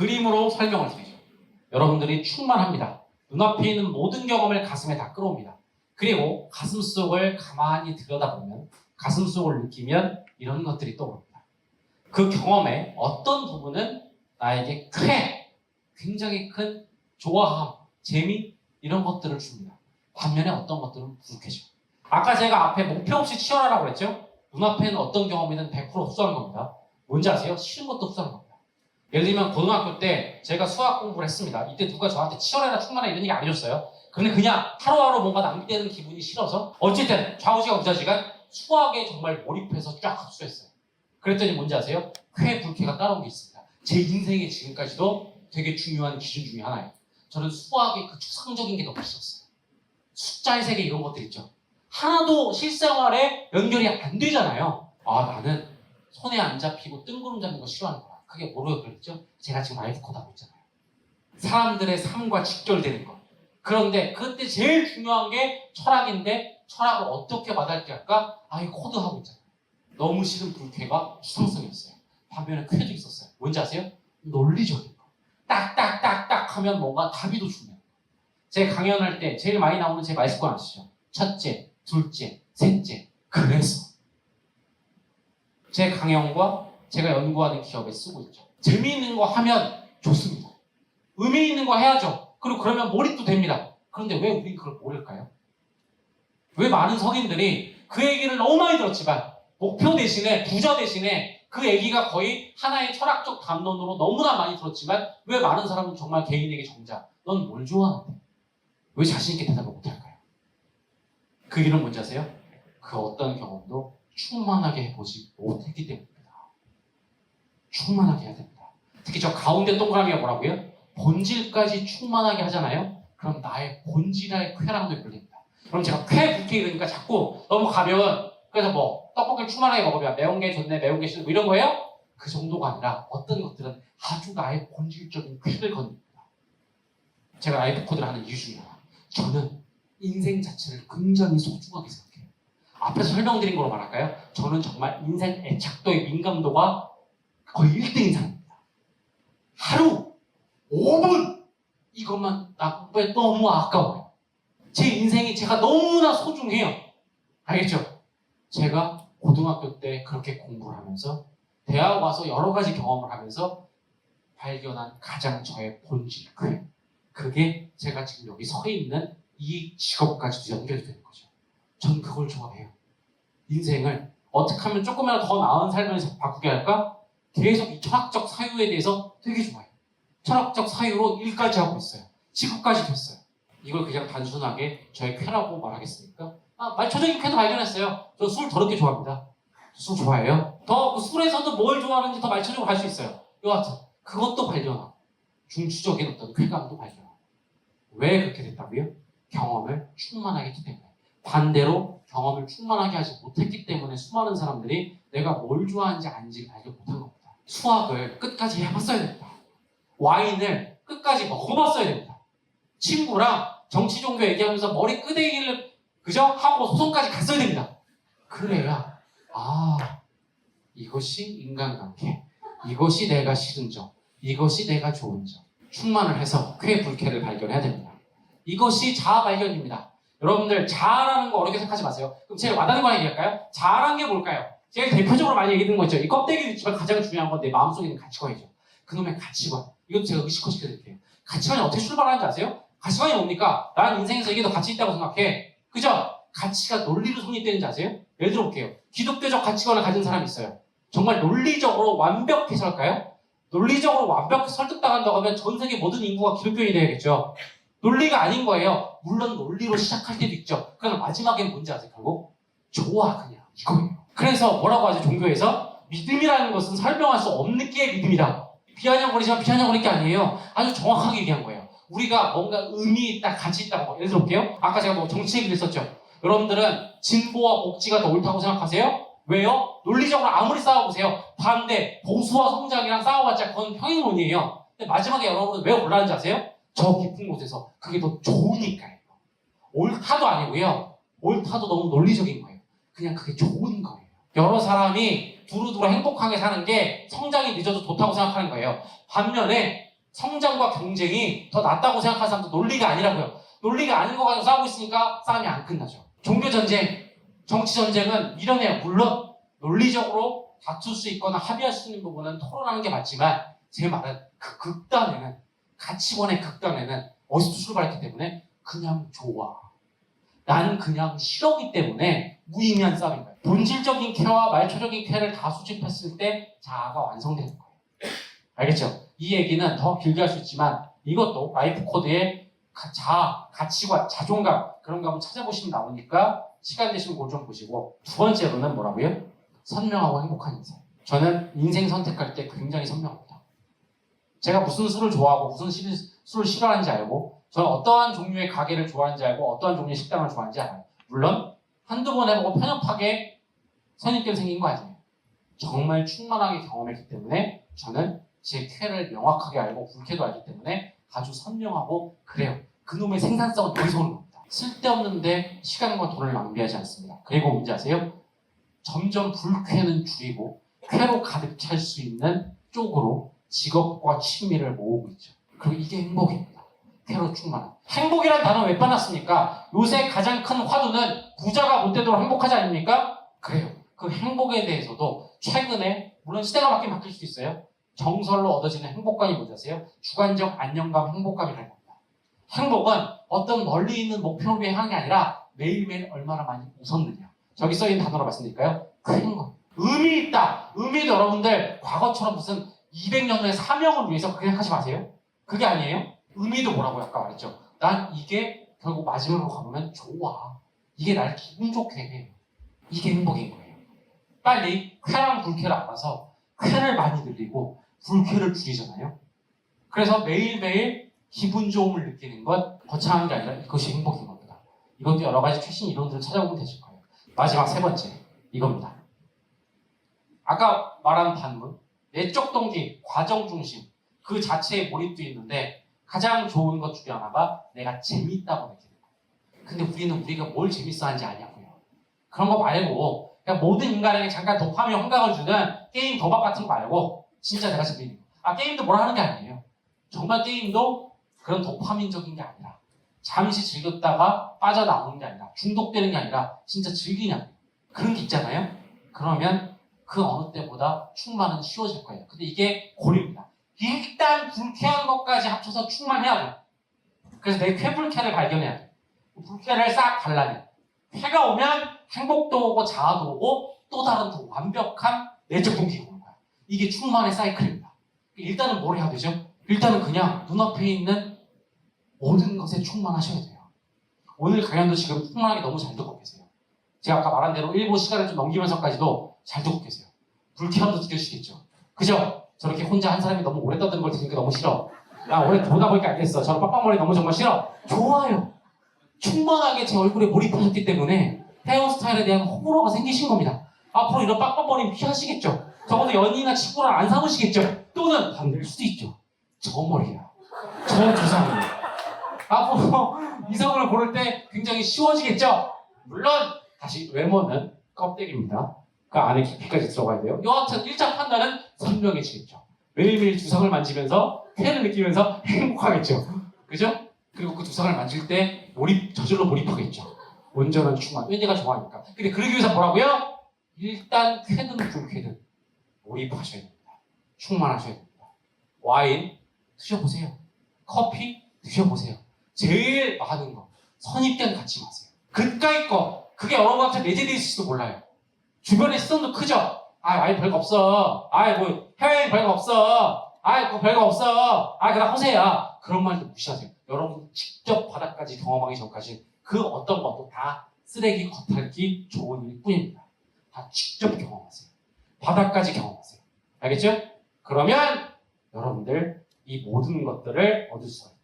그림으로 설명을 드리죠. 여러분들이 충만합니다. 눈앞에 있는 모든 경험을 가슴에 다 끌어옵니다. 그리고 가슴 속을 가만히 들여다보면 가슴 속을 느끼면 이런 것들이 떠오릅니다. 그 경험의 어떤 부분은 나에게 쾌, 굉장히 큰 좋아함, 재미 이런 것들을 줍니다. 반면에 어떤 것들은 부족해져. 아까 제가 앞에 목표 없이 치열하라고 그랬죠? 눈앞에는 어떤 경험이든 100% 흡수하는 겁니다. 뭔지 아세요? 싫은 것도 흡수하는 겁니다. 예를 들면 고등학교 때 제가 수학 공부를 했습니다. 이때 누가 저한테 치열해라 충만해 이런 얘기 안 해줬어요. 근데 그냥 하루하루 뭔가 낭비되는 기분이 싫어서 어쨌든 좌우지간 우자지간 수학에 정말 몰입해서 쫙 흡수했어요. 그랬더니 뭔지 아세요? 쾌 불쾌가 따라온 게 있습니다. 제 인생에 지금까지도 되게 중요한 기준 중에 하나예요. 저는 수학의 그 추상적인 게 너무 싫었어요. 숫자의 세계 이런 것들 있죠. 하나도 실생활에 연결이 안 되잖아요. 아 나는 손에 안 잡히고 뜬구름 잡는 거 싫어하는 거야. 그게 뭐로 그랬죠? 제가 지금 라이프 코드 하고 있잖아요. 사람들의 삶과 직결되는 거. 그런데 그때 제일 중요한 게 철학인데 철학을 어떻게 와닿게 할까? 아, 이 코드 하고 있잖아요. 너무 싫은 불쾌가 추상성이었어요. 반면에 쾌도 있었어요. 뭔지 아세요? 논리적인 거. 딱딱딱딱 하면 뭔가 답이 더 중요해요. 제 강연할 때 제일 많이 나오는 제 말습관 아시죠? 첫째, 둘째, 셋째. 그래서 제 강연과 제가 연구하는 기업에 쓰고 있죠. 재미있는 거 하면 좋습니다. 의미 있는 거 해야죠. 그리고 그러면 몰입도 됩니다. 그런데 왜 우린 그걸 모를까요? 왜 많은 성인들이 그 얘기를 너무 많이 들었지만 목표 대신에 부자 대신에 그 얘기가 거의 하나의 철학적 담론으로 너무나 많이 들었지만 왜 많은 사람은 정말 개인에게 정작 넌 뭘 좋아하는데 왜 자신 있게 대답을 못할까요? 그 이유는 뭔지 아세요? 그 어떤 경험도 충만하게 해보지 못했기 때문입니다. 충만하게 해야 됩니다. 특히 저 가운데 동그라미가 뭐라고요? 본질까지 충만하게 하잖아요. 그럼 나의 본질의 쾌랑도 열립니다. 그럼 제가 쾌 불쾌 이러니까 자꾸 너무 가벼운 그래서 뭐 떡볶이 충만하게 먹으면 매운 게 좋네 매운 게 싫네 뭐 이런 거예요? 그 정도가 아니라 어떤 것들은 아주 나의 본질적인 쾌를 건립니다. 제가 라이프 코드를 하는 이유 중에 하나. 저는 인생 자체를 굉장히 소중하게 생각해요. 앞에서 설명드린 거로 말할까요? 저는 정말 인생 애착도의 민감도가 거의 1등 이상입니다. 하루 5분 이것만 나쁘에 너무 아까워요. 제 인생이 제가 너무나 소중해요. 알겠죠? 제가 고등학교 때 그렇게 공부를 하면서 대학 와서 여러 가지 경험을 하면서 발견한 가장 저의 본질 그 그게 제가 지금 여기 서 있는 이 직업까지도 연결이 되는 거죠. 전 그걸 좋아해요. 인생을 어떻게 하면 조금이라도 더 나은 삶을 바꾸게 할까? 계속 이 철학적 사유에 대해서 되게 좋아해요. 철학적 사유로 일까지 하고 있어요. 직업까지 됐어요. 이걸 그냥 단순하게 저의 쾌라고 말하겠습니까? 아, 말초적인 쾌도 발견했어요. 저 술 더럽게 좋아합니다. 술 좋아해요. 더그 술에서도 뭘 좋아하는지 더 말초적으로 할수 있어요. 여하튼 그것도 발견하고 중추적인 어떤 쾌감도 발견하고 왜 그렇게 됐다고요? 경험을 충만하게 했기 때문에 반대로 경험을 충만하게 하지 못했기 때문에 수많은 사람들이 내가 뭘 좋아하는지 아닌지 발견 못한 겁니다. 수학을 끝까지 해봤어야 됩니다. 와인을 끝까지 먹어봤어야 됩니다. 친구랑 정치 종교 얘기하면서 머리 끄댕이를 그죠? 하고 소송까지 갔어야 됩니다. 그래야 아 이것이 인간관계 이것이 내가 싫은 점 이것이 내가 좋은 점 충만을 해서 쾌 불쾌를 발견해야 됩니다. 이것이 자아 발견입니다. 여러분들 자아라는 거 어렵게 생각하지 마세요. 그럼 제일 와닿는 거 얘기할까요? 자아라는 게 뭘까요? 제일 대표적으로 많이 얘기하는 거 있죠. 이 껍데기도 있지만 가장 중요한 건 내 마음속에 있는 가치관이죠. 그놈의 가치관. 이것도 제가 의식화 시켜드릴게요. 가치관이 어떻게 출발하는지 아세요? 가치관이 뭡니까? 나는 인생에서 이게 더 가치 있다고 생각해. 그죠? 가치가 논리로 성립되는지 아세요? 예를 들어 볼게요. 기독교적 가치관을 가진 사람이 있어요. 정말 논리적으로 완벽해서할까요? 논리적으로 완벽히 설득당한다고 하면 전 세계 모든 인구가 기독교인이 돼야겠죠. 논리가 아닌 거예요. 물론 논리로 시작할 때도 있죠. 그러나 마지막에는 뭔지 아세요? 결국 좋아 그냥 이거예요. 그래서 뭐라고 하죠? 종교에서 믿음이라는 것은 설명할 수 없는 게 믿음이다. 비아냥거리지만 비아냥거릴 게 아니에요. 아주 정확하게 얘기한 거예요. 우리가 뭔가 의미 있다, 가치 있다. 뭐 예를 들어 볼게요. 아까 제가 뭐 정치 얘기를 했었죠. 여러분들은 진보와 복지가 더 옳다고 생각하세요? 왜요? 논리적으로 아무리 싸워보세요. 반대, 보수와 성장이랑 싸워봤자 그건 평행론이에요. 근데 마지막에 여러분은 왜 올라는지 아세요? 저 깊은 곳에서 그게 더 좋으니까요. 옳다도 아니고요. 옳다도 너무 논리적인 거예요. 그냥 그게 좋은 거예요. 여러 사람이 두루두루 행복하게 사는 게 성장이 늦어도 좋다고 생각하는 거예요. 반면에 성장과 경쟁이 더 낫다고 생각하는 사람도 논리가 아니라고요. 논리가 아닌 거 가지고 싸우고 있으니까 싸움이 안 끝나죠. 종교 전쟁, 정치 전쟁은 미련해요. 물론 논리적으로 다툴 수 있거나 합의할 수 있는 부분은 토론하는 게 맞지만 제 말은 그 극단에는 가치관의 극단에는 어디서 출발했기 때문에 그냥 좋아. 나는 그냥 싫어기 때문에 무의미한 싸움인 거예요. 본질적인 쾌와 말초적인 쾌를 다 수집했을 때 자아가 완성되는 거예요. 알겠죠? 이 얘기는 더 길게 할 수 있지만 이것도 라이프 코드의 가- 자아, 가치관, 자존감 그런 거 한번 찾아보시면 나오니까 시간 되시면 그걸 좀 보시고 두 번째로는 뭐라고요? 선명하고 행복한 인생. 저는 인생 선택할 때 굉장히 선명합니다. 제가 무슨 술을 좋아하고 무슨 시- 술을 싫어하는지 알고 저는 어떠한 종류의 가게를 좋아하는지 알고 어떠한 종류의 식당을 좋아하는지 알아요. 물론 한두 번 해보고 편협하게 선입견 생긴 거 아니에요. 정말 충만하게 경험했기 때문에 저는 제 쾌를 명확하게 알고 불쾌도 알기 때문에 아주 선명하고 그래요. 그놈의 생산성은 여기서 오는 겁니다. 쓸데없는데 시간과 돈을 낭비하지 않습니다. 그리고 뭔지 아세요? 점점 불쾌는 줄이고 쾌로 가득 찰 수 있는 쪽으로 직업과 취미를 모으고 있죠. 그리고 이게 행복입니다. 쾌로 충만한. 행복이라는 단어 왜 빠놨습니까? 요새 가장 큰 화두는 부자가 못 되도록 행복하지 않습니까? 그래요. 그 행복에 대해서도 최근에 물론 시대가 바뀌면 바뀔 수도 있어요. 정설로 얻어지는 행복감이 아세요? 주관적 안정감, 행복감이라는 겁니다. 행복은 어떤 멀리 있는 목표를 위해 하는 게 아니라 매일매일 얼마나 많이 웃었느냐. 저기 써있는 단어로 말씀드릴까요? 그 행복. 의미 있다. 의미도 여러분들 과거처럼 무슨 200년의 사명을 위해서 그렇게 생각하지 마세요. 그게 아니에요. 의미도 뭐라고 아까 말했죠. 난 이게 결국 마지막으로 가보면 좋아. 이게 날 기분 좋게 해. 이게 행복인 거예요. 빨리 쾌랑 불쾌를 알아서 쾌를 많이 늘리고 불쾌를 줄이잖아요. 그래서 매일매일 기분 좋음을 느끼는 것 거창한 게 아니라 이것이 행복인 겁니다. 이것도 여러 가지 최신 이론들을 찾아보면 되실 거예요. 마지막 세 번째 이겁니다. 아까 말한 반문, 내적 동기, 과정 중심 그 자체에 몰입도 있는데 가장 좋은 것 중에 하나가 내가 재밌다고 느끼는 거예요. 근데 우리는 우리가 뭘 재밌어 하는지 아냐고요. 그런 거 말고 그냥 모든 인간에게 잠깐 도파민 환각을 주는 게임 도박 같은 거 말고 진짜 내가 재밌는 거. 아 게임도 뭐라 하는 게 아니에요. 정말 게임도 그런 도파민적인 게 아니라 잠시 즐겼다가 빠져나오는 게 아니라 중독되는 게 아니라 진짜 즐기냐 그런 게 있잖아요. 그러면 그 어느 때보다 충만은 쉬워질 거예요. 근데 이게 고립입니다. 일단 불쾌한 것까지 합쳐서 충만해야 돼요. 그래서 내 쾌불쾌를 발견해야. 그 불쾌를 싹 발라내. 쾌가 오면 행복도 오고 자아도 오고 또 다른 더 완벽한 내적 동기가 오는 거야. 이게 충만의 사이클입니다. 일단은 뭘 해야 되죠? 일단은 그냥 눈앞에 있는 모든 것에 충만하셔야 돼요. 오늘 강연도 지금 충만하게 너무 잘 듣고 계세요. 제가 아까 말한 대로 일부 시간을 좀 넘기면서까지도 잘 듣고 계세요. 불쾌함도 느껴지시겠죠? 그죠? 저렇게 혼자 한 사람이 너무 오래 떠드는 걸 들으니까 너무 싫어. 나 오래 보다 보니까 알겠어. 저런 빡빡머리 너무 정말 싫어. 좋아요. 충만하게 제 얼굴에 몰입하셨기 때문에 헤어스타일에 대한 호불호가 생기신 겁니다. 앞으로 이런 빡빡머리는 피하시겠죠? 적어도 연인이나 친구랑 안 삼으시겠죠? 또는 반대일 수도 있죠. 저 머리야. 저 두상이에요. 앞으로 이성을 고를 때 굉장히 쉬워지겠죠? 물론 다시 외모는 껍데기입니다. 그 안에 깊이까지 들어가야 돼요. 여하튼 1차 판단은 선명해지겠죠. 매일매일 두상을 만지면서 쾌를 느끼면서 행복하겠죠. 그죠? 그리고 그 두상을 만질 때 몰입, 저절로 몰입하겠죠. 온전한 충만. 왜 내가 좋아하니까. 근데 그러기 위해서 뭐라고요? 일단 쾌든 불쾌든 몰입하셔야 됩니다. 충만하셔야 됩니다. 와인 드셔보세요. 커피 드셔보세요. 제일 많은 거. 선입견 갖지 마세요. 그까이 거. 그게 여러분한테 내재되어 있을지도 몰라요. 주변의 시선도 크죠? 아, 아이 별거 없어. 아이 뭐 해외 별거 없어. 아이 그거 별거 없어. 아, 그냥 허세야. 그런 말도 무시하세요. 여러분 직접 바닥까지 경험하기 전까지 그 어떤 것도 다 쓰레기 겉핥기 좋은 일 뿐입니다. 다 직접 경험하세요. 바닥까지 경험하세요. 알겠죠? 그러면 여러분들 이 모든 것들을 얻을 수가 있다.